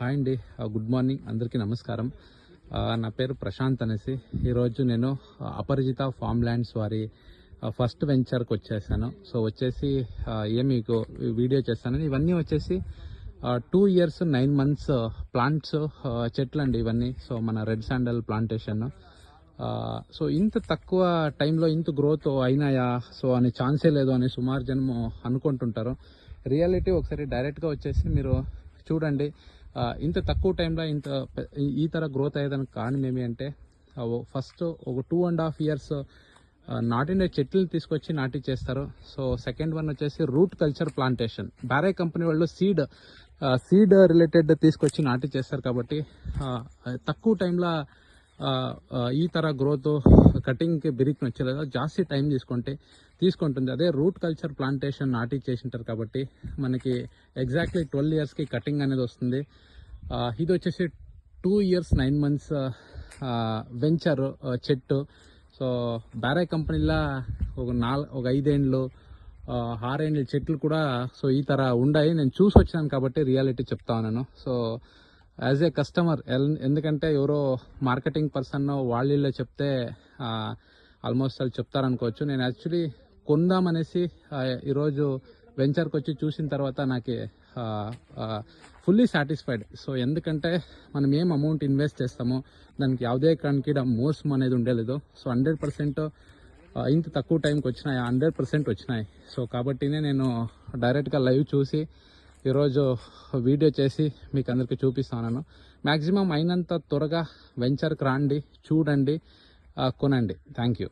Hi అండి. Good morning. అందరికీ నమస్కారం. నా పేరు ప్రశాంత్ అనేసి. ఈరోజు నేను అపరిజిత ఫామ్ ల్యాండ్స్ వారి ఫస్ట్ వెంచర్కి వచ్చేసాను. సో వచ్చేసి ఏ మీకు వీడియో చేస్తానని. ఇవన్నీ వచ్చేసి two years nine months plants చెట్లు అండి ఇవన్నీ. సో మన రెడ్ శాండల్ ప్లాంటేషన్ సో ఇంత తక్కువ టైంలో ఇంత గ్రోత్ అయినాయా? సో అనే ఛాన్సే లేదు అని సుమారు జనం అనుకుంటుంటారు. రియాలిటీ ఒకసారి డైరెక్ట్గా వచ్చేసి మీరు చూడండి. ఇంత తక్కువ టైంలో ఇంత ఈ- తర గ్రోత్ అయ్యేదానికి కారణం ఏమి అంటే ఫస్ట్ ఒక టూ అండ్ హాఫ్ ఇయర్స్ నాటిన చెట్లు తీసుకొచ్చి నాటి చేస్తారు. సో సెకండ్ వన్ వచ్చేసి రూట్ కల్చర్ ప్లాంటేషన్ బారే కంపెనీ వాళ్ళు సీడ్ సీడ్ రిలేటెడ్ తీసుకొచ్చి నాటి చేస్తారు కాబట్టి తక్కువ టైంలో ఈ తర గ్రోత్ కటింగ్కి బిరికి వచ్చేలేదా జాస్తి టైం తీసుకుంటే తీసుకుంటుంది. అదే రూట్ కల్చర్ ప్లాంటేషన్ నాటి చేసింటారు కాబట్టి మనకి ఎగ్జాక్ట్లీ ట్వెల్వ్ ఇయర్స్కి కటింగ్ అనేది వస్తుంది. ఇది వచ్చేసి two years nine months venture చెట్టు. సో బ్యారే కంపెనీలా ఒక నాలుగు ఒక ఐదేండ్లు ఆరేండ్ల చెట్లు కూడా సో ఈ తర ఉన్నాయి నేను చూసి వచ్చాను కాబట్టి రియాలిటీ చెప్తా ఉన్నాను. సో యాజ్ ఏ కస్టమర్ ఎందుకంటే ఎవరో మార్కెటింగ్ పర్సన్ వాళ్ళలో చెప్తే ఆల్మోస్ట్ వాళ్ళు చెప్తారనుకోవచ్చు నేను యాక్చువల్లీ కొందామనేసి ఆ, ఈరోజు వెంచర్కి వచ్చి చూసిన తర్వాత నాకు ఫుల్లీ సాటిస్ఫైడ్ సో ఎందుకంటే మనం ఏం అమౌంట్ ఇన్వెస్ట్ చేస్తామో దానికి ಯಾವುದೇ కానికి మోసం అనేది ఉండలేదు సో హండ్రెడ్ పర్సెంట్ ఇంత తక్కువ టైంకి వచ్చినాయి హండ్రెడ్ పర్సెంట్ వచ్చినాయి సో కాబట్టినే నేను డైరెక్ట్గా లైవ్ చూసి ఈరోజు వీడియో చేసి మీకు అందరికీ చూపిస్తాను మ్యాక్సిమం అయినంత త్వరగా వెంచర్కి రాండి చూడండి కొనండి. Thank you